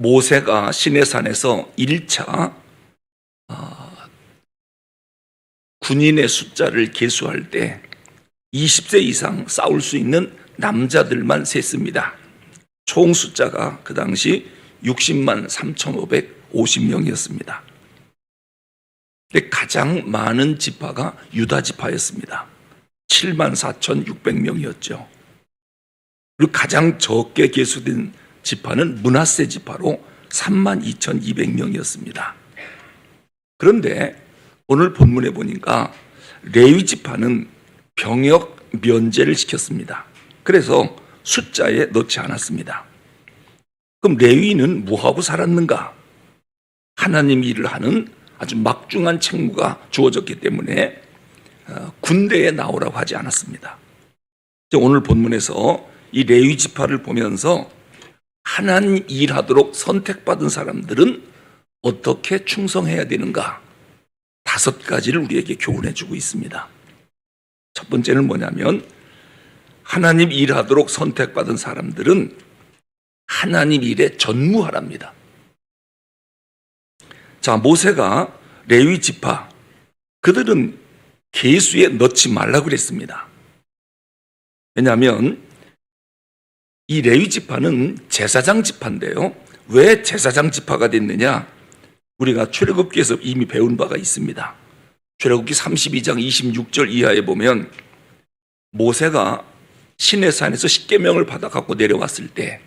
모세가 시내산에서 1차 어, 군인의 숫자를 계수할 때 20세 이상 싸울 수 있는 남자들만 셌습니다. 총 숫자가 그 당시 60만 3,550명이었습니다. 근데 가장 많은 지파가 유다 지파였습니다. 7만 4,600명이었죠. 그리고 가장 적게 계수된 지파는 문하세 지파로 3만 2,200명이었습니다. 그런데 오늘 본문에 보니까 레위 지파는 병역 면제를 시켰습니다. 그래서 숫자에 넣지 않았습니다. 그럼 레위는 뭐하고 살았는가? 하나님 일을 하는 아주 막중한 책무가 주어졌기 때문에 어, 군대에 나오라고 하지 않았습니다. 오늘 본문에서 이 레위 지파를 보면서 하나님 일하도록 선택받은 사람들은 어떻게 충성해야 되는가? 다섯 가지를 우리에게 교훈해 주고 있습니다. 첫 번째는 뭐냐면 하나님 일하도록 선택받은 사람들은 하나님 일에 전무하랍니다. 자, 모세가 레위 지파 그들은 계수에 넣지 말라 그랬습니다. 왜냐하면 이 레위 지파는 제사장 지파인데요. 왜 제사장 지파가 됐느냐? 우리가 출애굽기에서 이미 배운 바가 있습니다. 출애굽기 32장 26절 이하에 보면 모세가 시내산에서 십계명을 받아 갖고 내려왔을 때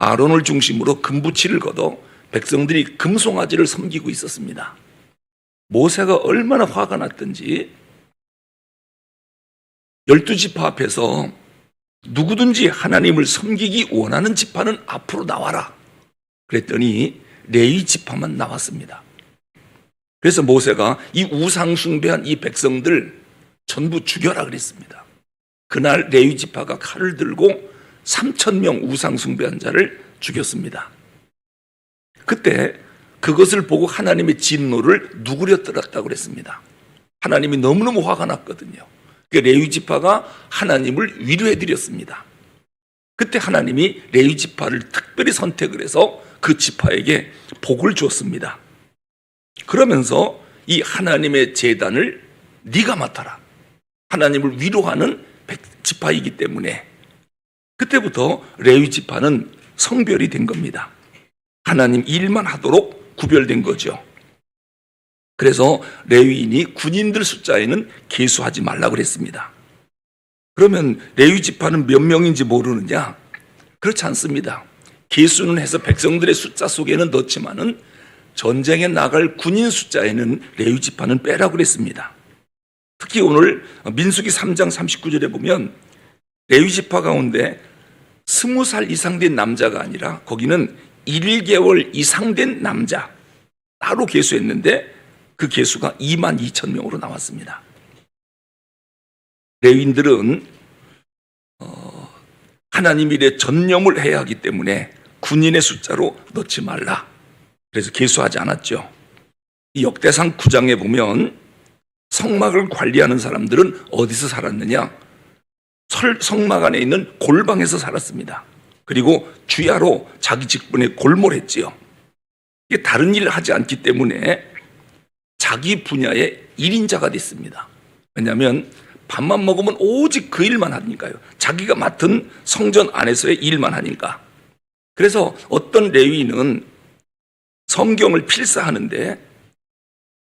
아론을 중심으로 금부치를 걷어 백성들이 금송아지를 섬기고 있었습니다. 모세가 얼마나 화가 났던지 열두 지파 앞에서 누구든지 하나님을 섬기기 원하는 지파는 앞으로 나와라. 그랬더니 레위 지파만 나왔습니다. 그래서 모세가 이 우상 숭배한 이 백성들 전부 죽여라 그랬습니다. 그날 레위 지파가 칼을 들고 3천 명 우상 숭배한 자를 죽였습니다. 그때 그것을 보고 하나님의 진노를 누구려 떨었다고 그랬습니다. 하나님이 너무너무 화가 났거든요. 그 레위 지파가 하나님을 위로해 드렸습니다. 그때 하나님이 레위 지파를 특별히 선택을 해서 그 지파에게 복을 주었습니다. 그러면서 이 하나님의 재단을 네가 맡아라. 하나님을 위로하는 지파이기 때문에 그때부터 레위 지파는 성별이 된 겁니다. 하나님 일만 하도록 구별된 거죠. 그래서 레위인이 군인들 숫자에는 계수하지 말라 그랬습니다. 그러면 레위 지파는 몇 명인지 모르느냐? 그렇지 않습니다. 계수는 해서 백성들의 숫자 속에는 넣지만은 전쟁에 나갈 군인 숫자에는 레위 지파는 빼라고 그랬습니다. 특히 오늘 민수기 3장 39절에 보면 레위 지파 가운데 20살 이상 된 남자가 아니라 거기는 1개월 이상 된 남자 따로 계수했는데 그 개수가 2만 2천 명으로 나왔습니다. 레윈들은 어, 하나님 일에 전념을 해야 하기 때문에 군인의 숫자로 넣지 말라. 그래서 개수하지 않았죠. 이 역대상 9장에 보면 성막을 관리하는 사람들은 어디서 살았느냐? 설, 성막 안에 있는 골방에서 살았습니다. 그리고 주야로 자기 직분에 골몰했지요. 이게 다른 일을 하지 않기 때문에 자기 분야의 일인자가 됐습니다. 왜냐하면 밥만 먹으면 오직 그 일만 하니까요. 자기가 맡은 성전 안에서의 일만 하니까. 그래서 어떤 레위는 성경을 필사하는데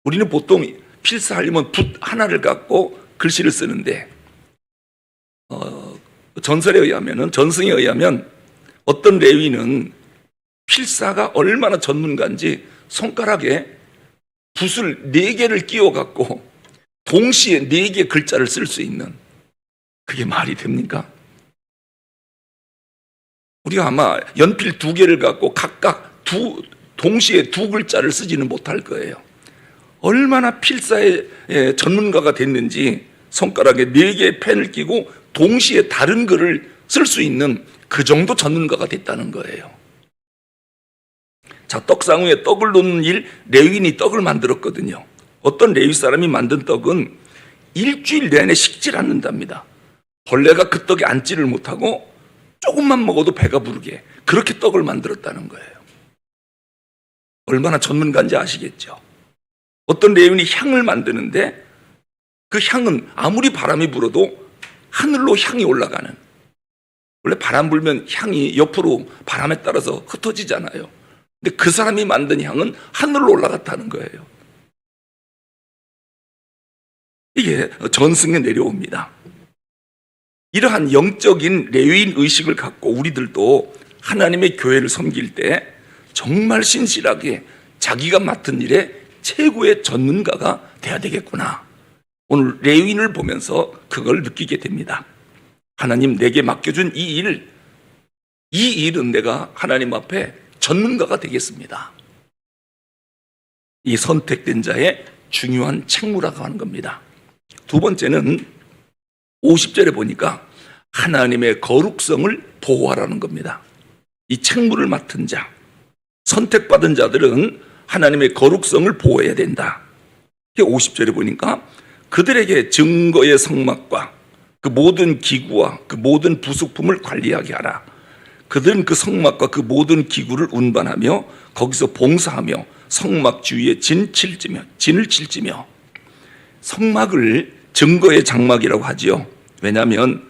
우리는 보통 필사하려면 붓 하나를 갖고 글씨를 쓰는데 어, 전설에 의하면은 전승에 의하면 어떤 레위는 필사가 얼마나 전문가인지 손가락에 붓을 네 개를 끼워 갖고 동시에 네 개 글자를 쓸 수 있는 그게 말이 됩니까? 우리가 아마 연필 두 개를 갖고 각각 두 동시에 두 글자를 쓰지는 못할 거예요. 얼마나 필사의 예, 전문가가 됐는지 손가락에 네 개의 펜을 끼고 동시에 다른 글을 쓸 수 있는 그 정도 전문가가 됐다는 거예요. 자, 떡상위에 떡을 놓는 일, 레위인이 떡을 만들었거든요. 어떤 레위 사람이 만든 떡은 일주일 내내 식질 않는답니다. 벌레가 그 떡에 앉지를 못하고 조금만 먹어도 배가 부르게 그렇게 떡을 만들었다는 거예요. 얼마나 전문가인지 아시겠죠? 어떤 레윈이 향을 만드는데 그 향은 아무리 바람이 불어도 하늘로 향이 올라가는 원래 바람 불면 향이 옆으로 바람에 따라서 흩어지잖아요. 근데 그 사람이 만든 향은 하늘로 올라갔다는 거예요. 이게 전승에 내려옵니다. 이러한 영적인 레위인 의식을 갖고 우리들도 하나님의 교회를 섬길 때 정말 신실하게 자기가 맡은 일에 최고의 전문가가 돼야 되겠구나. 오늘 레위인을 보면서 그걸 느끼게 됩니다. 하나님 내게 맡겨준 이 일, 이 일은 내가 하나님 앞에 전문가가 되겠습니다. 이 선택된 자의 중요한 책무라고 하는 겁니다. 두 번째는 50절에 보니까 하나님의 거룩성을 보호하라는 겁니다. 이 책무를 맡은 자, 선택받은 자들은 하나님의 거룩성을 보호해야 된다. 50절에 보니까 그들에게 증거의 성막과 그 모든 기구와 그 모든 부속품을 관리하게 하라. 그들은 그 성막과 그 모든 기구를 운반하며 거기서 봉사하며 성막 주위에 진 칠지며 진을 칠지며 성막을 증거의 장막이라고 하지요. 왜냐하면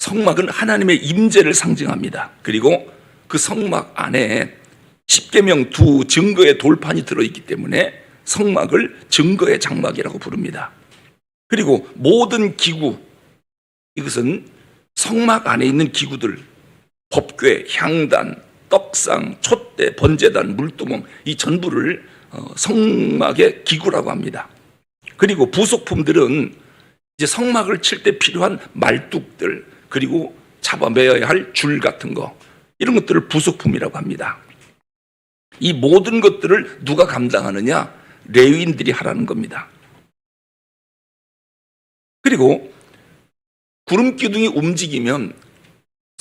성막은 하나님의 임재를 상징합니다. 그리고 그 성막 안에 십계명 두 증거의 돌판이 들어있기 때문에 성막을 증거의 장막이라고 부릅니다. 그리고 모든 기구 이것은 성막 안에 있는 기구들 법궤, 향단, 떡상, 촛대, 번제단, 물두멍 이 전부를 어, 성막의 기구라고 합니다. 그리고 부속품들은 이제 성막을 칠 때 필요한 말뚝들 그리고 잡아매야 할 줄 같은 거 이런 것들을 부속품이라고 합니다. 이 모든 것들을 누가 감당하느냐? 레위인들이 하라는 겁니다. 그리고 구름 기둥이 움직이면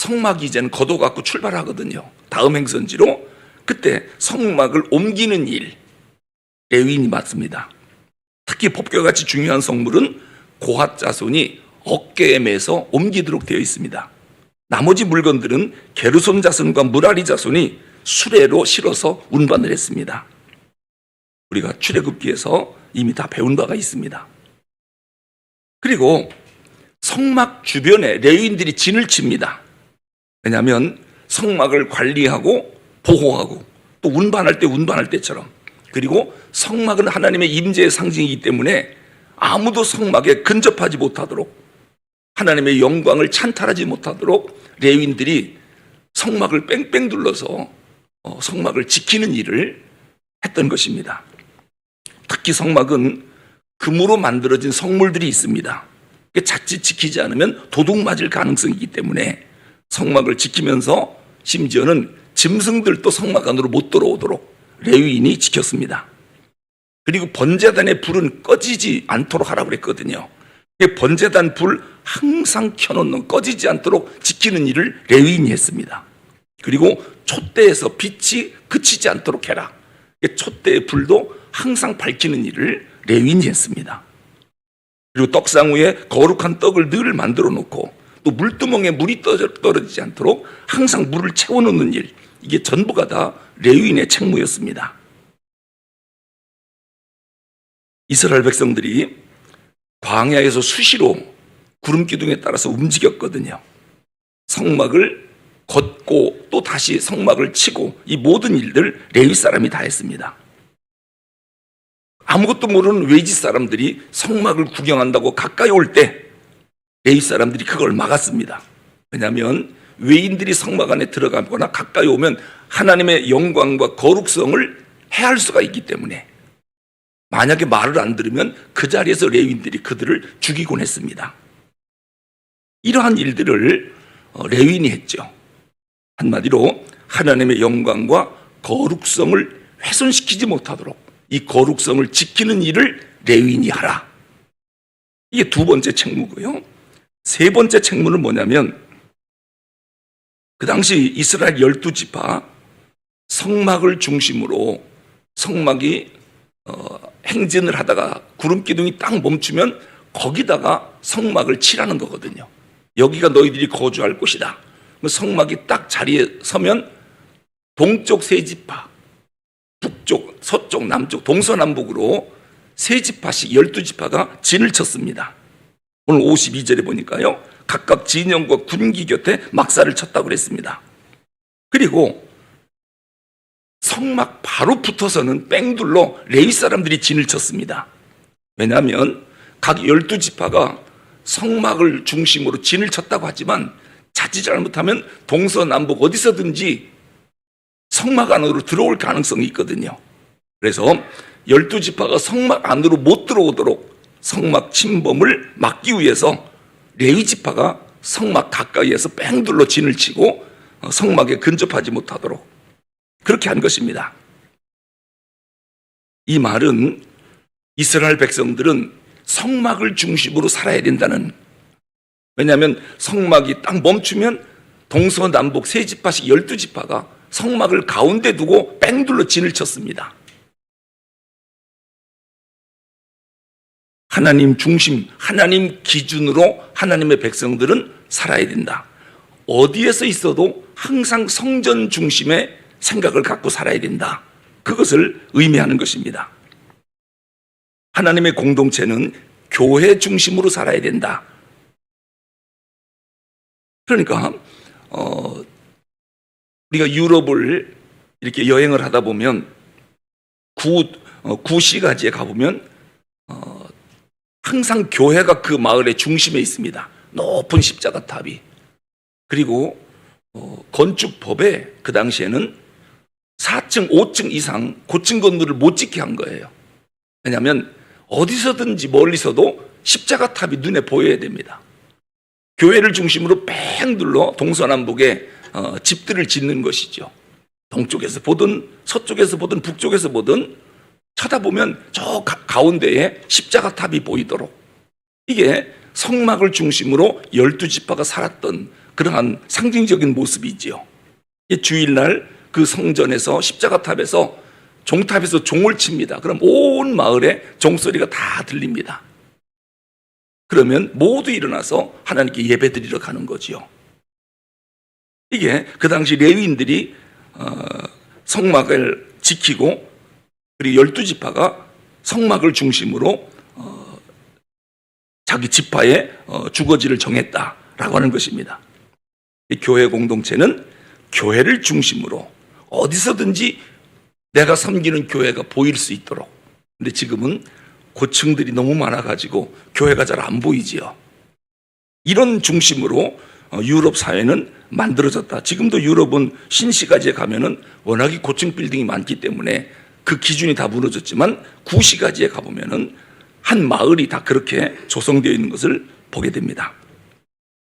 성막이 이제는 걷어갖고 출발하거든요. 다음 행선지로 그때 성막을 옮기는 일 레위인이 맡습니다. 특히 법궤 같이 중요한 성물은 고핫 자손이 어깨에 매서 옮기도록 되어 있습니다. 나머지 물건들은 게르손 자손과 무라리 자손이 수레로 실어서 운반을 했습니다. 우리가 출애굽기에서 이미 다 배운 바가 있습니다. 그리고 성막 주변에 레위인들이 진을 칩니다. 왜냐하면 성막을 관리하고 보호하고 또 운반할 때 운반할 때처럼 그리고 성막은 하나님의 임재의 상징이기 때문에 아무도 성막에 근접하지 못하도록 하나님의 영광을 찬탈하지 못하도록 레위인들이 성막을 뺑뺑 둘러서 어, 성막을 지키는 일을 했던 것입니다. 특히 성막은 금으로 만들어진 성물들이 있습니다. 자칫 지키지 않으면 도둑 맞을 가능성이 있기 때문에 성막을 지키면서 심지어는 짐승들도 성막 안으로 못 들어오도록 레위인이 지켰습니다. 그리고 번제단의 불은 꺼지지 않도록 하라고 그랬거든요. 번제단 불 항상 켜놓는 꺼지지 않도록 지키는 일을 레위인이 했습니다. 그리고 촛대에서 빛이 그치지 않도록 해라. 촛대의 불도 항상 밝히는 일을 레위인이 했습니다. 그리고 떡상 위에 거룩한 떡을 늘 만들어 놓고 또 물두멍에 물이 떨어지지 않도록 항상 물을 채워놓는 일 이게 전부가 다 레위인의 책무였습니다. 이스라엘 백성들이 광야에서 수시로 구름 기둥에 따라서 움직였거든요. 성막을 걷고 또 다시 성막을 치고 이 모든 일들 레위 사람이 다 했습니다. 아무것도 모르는 외지 사람들이 성막을 구경한다고 가까이 올 때 레위 사람들이 그걸 막았습니다. 왜냐하면 외인들이 성막 안에 들어가거나 가까이 오면 하나님의 영광과 거룩성을 해할 수가 있기 때문에 만약에 말을 안 들으면 그 자리에서 레위인들이 그들을 죽이곤 했습니다. 이러한 일들을 어, 레위인이 했죠. 한마디로 하나님의 영광과 거룩성을 훼손시키지 못하도록 이 거룩성을 지키는 일을 레위인이 하라. 이게 두 번째 책무고요. 세 번째 책무는 뭐냐면 그 당시 이스라엘 열두 지파 성막을 중심으로 성막이 어, 행진을 하다가 구름 기둥이 딱 멈추면 거기다가 성막을 칠하는 거거든요. 여기가 너희들이 거주할 곳이다. 성막이 딱 자리에 서면 동쪽 세 지파, 북쪽, 서쪽, 남쪽, 동서남북으로 세 지파씩 열두 지파가 진을 쳤습니다. 오늘 52절에 보니까요. 각각 진영과 군기 곁에 막사를 쳤다고 그랬습니다. 그리고 성막 바로 붙어서는 뺑둘러 레위 사람들이 진을 쳤습니다. 왜냐하면 각 열두 지파가 성막을 중심으로 진을 쳤다고 하지만 자칫 잘못하면 동서남북 어디서든지 성막 안으로 들어올 가능성이 있거든요. 그래서 열두 지파가 성막 안으로 못 들어오도록 성막 침범을 막기 위해서 레위 지파가 성막 가까이에서 뺑둘러 진을 치고 어, 성막에 근접하지 못하도록 그렇게 한 것입니다. 이 말은 이스라엘 백성들은 성막을 중심으로 살아야 된다는 왜냐하면 성막이 딱 멈추면 동서남북 세 지파씩 열두 지파가 성막을 가운데 두고 뺑둘러 진을 쳤습니다. 하나님 중심, 하나님 기준으로 하나님의 백성들은 살아야 된다. 어디에서 있어도 항상 성전 중심의 생각을 갖고 살아야 된다. 그것을 의미하는 것입니다. 하나님의 공동체는 교회 중심으로 살아야 된다. 그러니까 어, 우리가 유럽을 이렇게 여행을 하다 보면 구, 어, 구 시가지에 가보면 어, 항상 교회가 그 마을의 중심에 있습니다. 높은 십자가 탑이. 그리고 어, 건축법에 그 당시에는 4층, 5층 이상 고층 건물을 못 짓게 한 거예요. 왜냐하면 어디서든지 멀리서도 십자가 탑이 눈에 보여야 됩니다. 교회를 중심으로 뺑 둘러 동서남북에 어, 집들을 짓는 것이죠. 동쪽에서 보든 서쪽에서 보든 북쪽에서 보든 쳐다보면 저 가, 가운데에 십자가 탑이 보이도록 이게 성막을 중심으로 열두 지파가 살았던 그러한 상징적인 모습이지요. 이 주일날 그 성전에서 십자가 탑에서 종탑에서 종을 칩니다. 그럼 온 마을에 종소리가 다 들립니다. 그러면 모두 일어나서 하나님께 예배드리러 가는 거지요. 이게 그 당시 레위인들이 어, 성막을 지키고 그리고 열두 지파가 성막을 중심으로 어, 자기 지파의 어, 주거지를 정했다라고 하는 것입니다. 이 교회 공동체는 교회를 중심으로 어디서든지 내가 섬기는 교회가 보일 수 있도록. 근데 지금은 고층들이 너무 많아가지고 교회가 잘 안 보이지요. 이런 중심으로 어, 유럽 사회는 만들어졌다. 지금도 유럽은 신시가지에 가면은 워낙에 고층 빌딩이 많기 때문에 그 기준이 다 무너졌지만 구시가지에 가보면은 한 마을이 다 그렇게 조성되어 있는 것을 보게 됩니다.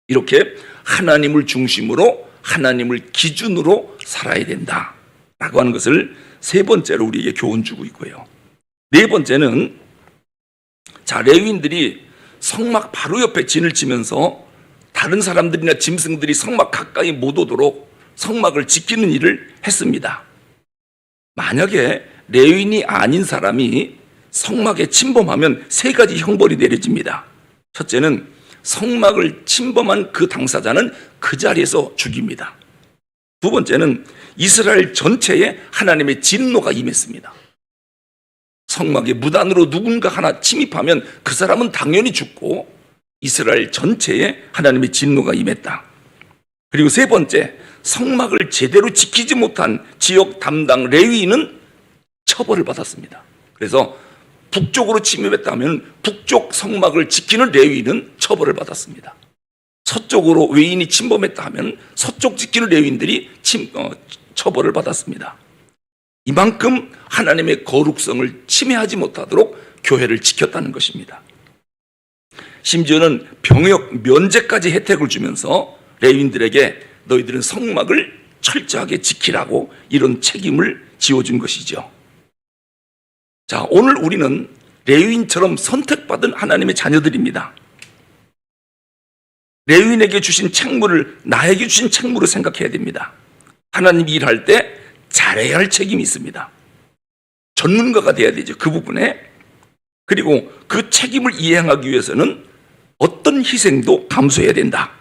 이렇게 하나님을 중심으로 하나님을 기준으로 살아야 된다. 라고 하는 것을 세 번째로 우리에게 교훈 주고 있고요. 네 번째는 자, 레위인들이 성막 바로 옆에 진을 치면서 다른 사람들이나 짐승들이 성막 가까이 못 오도록 성막을 지키는 일을 했습니다. 만약에 레위인이 아닌 사람이 성막에 침범하면 세 가지 형벌이 내려집니다. 첫째는 성막을 침범한 그 당사자는 그 자리에서 죽입니다. 두 번째는 이스라엘 전체에 하나님의 진노가 임했습니다. 성막에 무단으로 누군가 하나 침입하면 그 사람은 당연히 죽고 이스라엘 전체에 하나님의 진노가 임했다. 그리고 세 번째, 성막을 제대로 지키지 못한 지역 담당 레위인은 처벌을 받았습니다. 그래서 북쪽으로 침입했다면 북쪽 성막을 지키는 레위인은 처벌을 받았습니다. 서쪽으로 외인이 침범했다 하면 서쪽 지키는 레위인들이 침, 어, 처벌을 받았습니다. 이만큼 하나님의 거룩성을 침해하지 못하도록 교회를 지켰다는 것입니다. 심지어는 병역 면제까지 혜택을 주면서 레위인들에게 너희들은 성막을 철저하게 지키라고 이런 책임을 지어준 것이죠. 자, 오늘 우리는 레위인처럼 선택받은 하나님의 자녀들입니다. 레위인에게 주신 책무를 나에게 주신 책무로 생각해야 됩니다. 하나님이 일할 때 잘해야 할 책임이 있습니다. 전문가가 돼야 되죠. 그 부분에. 그리고 그 책임을 이행하기 위해서는 어떤 희생도 감수해야 된다.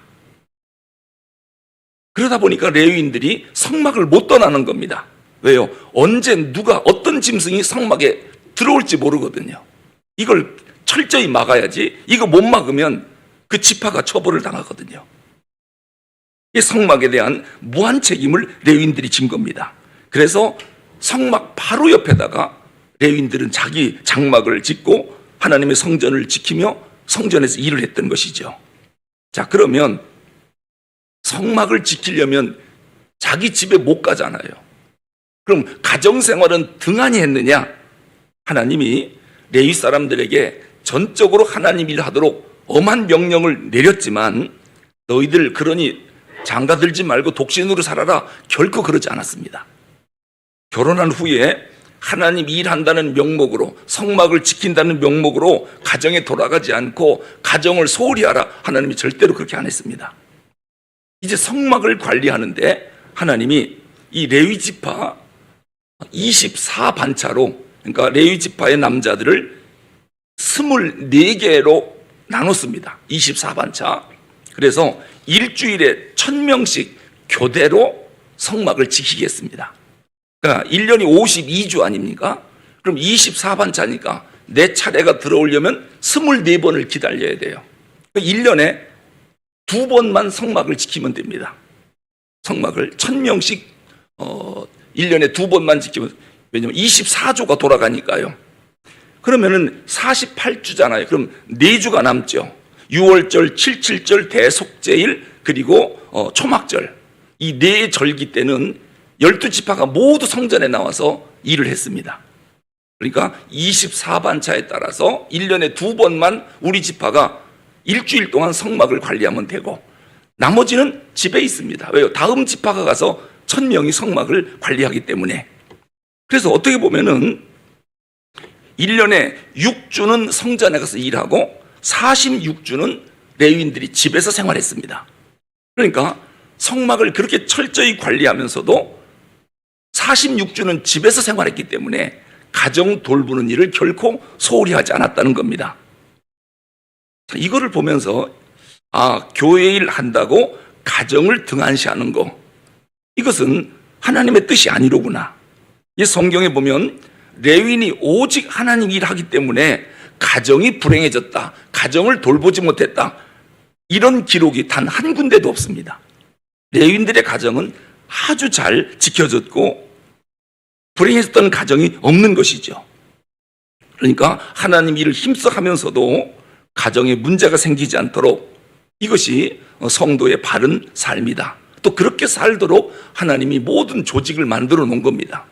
그러다 보니까 레위인들이 성막을 못 떠나는 겁니다. 왜요? 언제 누가 어떤 짐승이 성막에 들어올지 모르거든요. 이걸 철저히 막아야지 이거 못 막으면 그 지파가 처벌을 당하거든요. 이 성막에 대한 무한 책임을 레위인들이 진 겁니다. 그래서 성막 바로 옆에다가 레위인들은 자기 장막을 짓고 하나님의 성전을 지키며 성전에서 일을 했던 것이죠. 자, 그러면 성막을 지키려면 자기 집에 못 가잖아요. 그럼 가정 생활은 등한히 했느냐? 하나님이 레위 사람들에게 전적으로 하나님 일 하도록 엄한 명령을 내렸지만 너희들 그러니 장가 들지 말고 독신으로 살아라 결코 그러지 않았습니다. 결혼한 후에 하나님 일한다는 명목으로 성막을 지킨다는 명목으로 가정에 돌아가지 않고 가정을 소홀히 하라 하나님이 절대로 그렇게 안 했습니다. 이제 성막을 관리하는데 하나님이 이 레위 지파 24 반차로 그러니까 레위 지파의 남자들을 24개로 나눴습니다. 24반차. 그래서 일주일에 1000명씩 교대로 성막을 지키겠습니다. 그러니까 1년이 52주 아닙니까? 그럼 24반차니까 내 차례가 들어오려면 24번을 기다려야 돼요. 1년에 두 번만 성막을 지키면 됩니다. 성막을 1000명씩 어 1년에 두 번만 지키면 왜냐면 24조가 돌아가니까요. 그러면은 48주잖아요. 그럼 4주가 남죠. 6월절, 77절, 대속제일 그리고 어, 초막절 이 네 절기 때는 12지파가 모두 성전에 나와서 일을 했습니다. 그러니까 24반차에 따라서 1년에 두 번만 우리 지파가 일주일 동안 성막을 관리하면 되고 나머지는 집에 있습니다. 왜요? 다음 지파가 가서 천 명이 성막을 관리하기 때문에 그래서 어떻게 보면은 1년에 6주는 성전에 가서 일하고 46주는 레위인들이 집에서 생활했습니다. 그러니까 성막을 그렇게 철저히 관리하면서도 46주는 집에서 생활했기 때문에 가정 돌보는 일을 결코 소홀히 하지 않았다는 겁니다. 자, 이거를 보면서 아, 교회 일 한다고 가정을 등한시하는 거 이것은 하나님의 뜻이 아니로구나. 이 성경에 보면 레윈이 오직 하나님 일하기 때문에 가정이 불행해졌다. 가정을 돌보지 못했다. 이런 기록이 단 한 군데도 없습니다. 레윈들의 가정은 아주 잘 지켜졌고 불행했던 가정이 없는 것이죠. 그러니까 하나님 일을 힘써 하면서도 가정에 문제가 생기지 않도록 이것이 성도의 바른 삶이다. 또 그렇게 살도록 하나님이 모든 조직을 만들어 놓은 겁니다.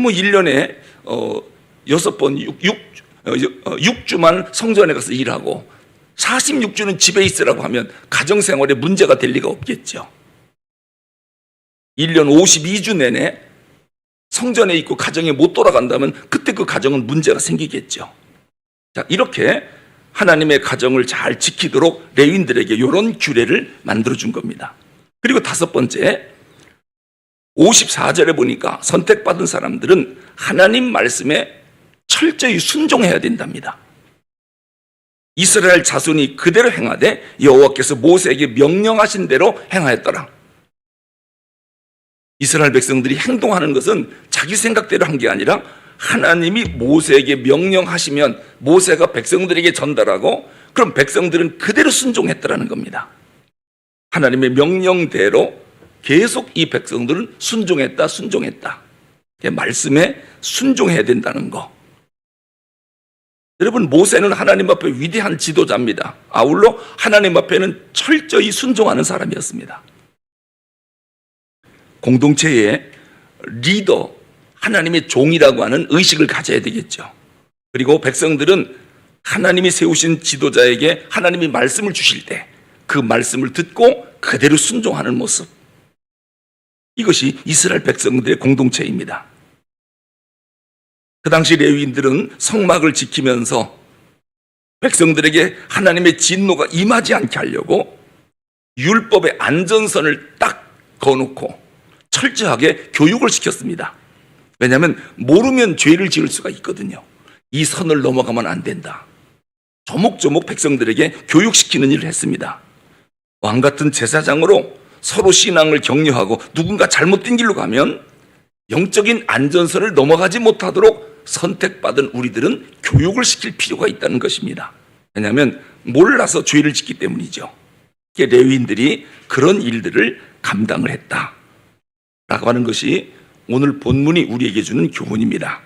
뭐 1년에 어 여섯 번 6, 6, 어, 6주만 성전에 가서 일하고 46주는 집에 있으라고 하면 가정 생활에 문제가 될 리가 없겠죠. 1년 52주 내내 성전에 있고 가정에 못 돌아간다면 그때 그 가정은 문제가 생기겠죠. 자, 이렇게 하나님의 가정을 잘 지키도록 레윈들에게 이런 규례를 만들어 준 겁니다. 그리고 다섯 번째 54절에 보니까 선택받은 사람들은 하나님 말씀에 철저히 순종해야 된답니다. 이스라엘 자손이 그대로 행하되 여호와께서 모세에게 명령하신 대로 행하였더라. 이스라엘 백성들이 행동하는 것은 자기 생각대로 한 게 아니라 하나님이 모세에게 명령하시면 모세가 백성들에게 전달하고 그럼 백성들은 그대로 순종했더라는 겁니다. 하나님의 명령대로 계속 이 백성들은 순종했다, 순종했다. 말씀에 순종해야 된다는 거. 여러분, 모세는 하나님 앞에 위대한 지도자입니다. 아울러 하나님 앞에는 철저히 순종하는 사람이었습니다. 공동체의 리더, 하나님의 종이라고 하는 의식을 가져야 되겠죠. 그리고 백성들은 하나님이 세우신 지도자에게 하나님이 말씀을 주실 때 그 말씀을 듣고 그대로 순종하는 모습. 이것이 이스라엘 백성들의 공동체입니다. 그 당시 레위인들은 성막을 지키면서 백성들에게 하나님의 진노가 임하지 않게 하려고 율법의 안전선을 딱 거놓고 철저하게 교육을 시켰습니다. 왜냐하면 모르면 죄를 지을 수가 있거든요. 이 선을 넘어가면 안 된다. 조목조목 백성들에게 교육시키는 일을 했습니다. 왕 같은 제사장으로 서로 신앙을 격려하고 누군가 잘못된 길로 가면 영적인 안전선을 넘어가지 못하도록 선택받은 우리들은 교육을 시킬 필요가 있다는 것입니다. 왜냐하면 몰라서 죄를 짓기 때문이죠. 레위인들이 그런 일들을 감당을 했다. 라고 하는 것이 오늘 본문이 우리에게 주는 교훈입니다.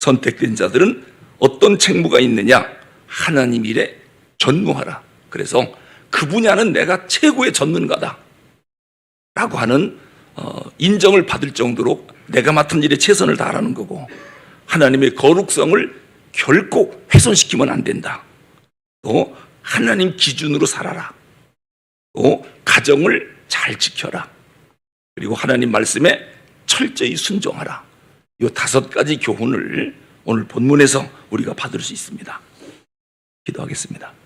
선택된 자들은 어떤 책무가 있느냐? 하나님 일에 전무하라. 그래서 그 분야는 내가 최고의 전문가다. 라고 하는 어, 인정을 받을 정도로 내가 맡은 일에 최선을 다하라는 거고 하나님의 거룩성을 결코 훼손시키면 안 된다. 또 하나님 기준으로 살아라. 또 가정을 잘 지켜라. 그리고 하나님 말씀에 철저히 순종하라. 이 다섯 가지 교훈을 오늘 본문에서 우리가 받을 수 있습니다. 기도하겠습니다.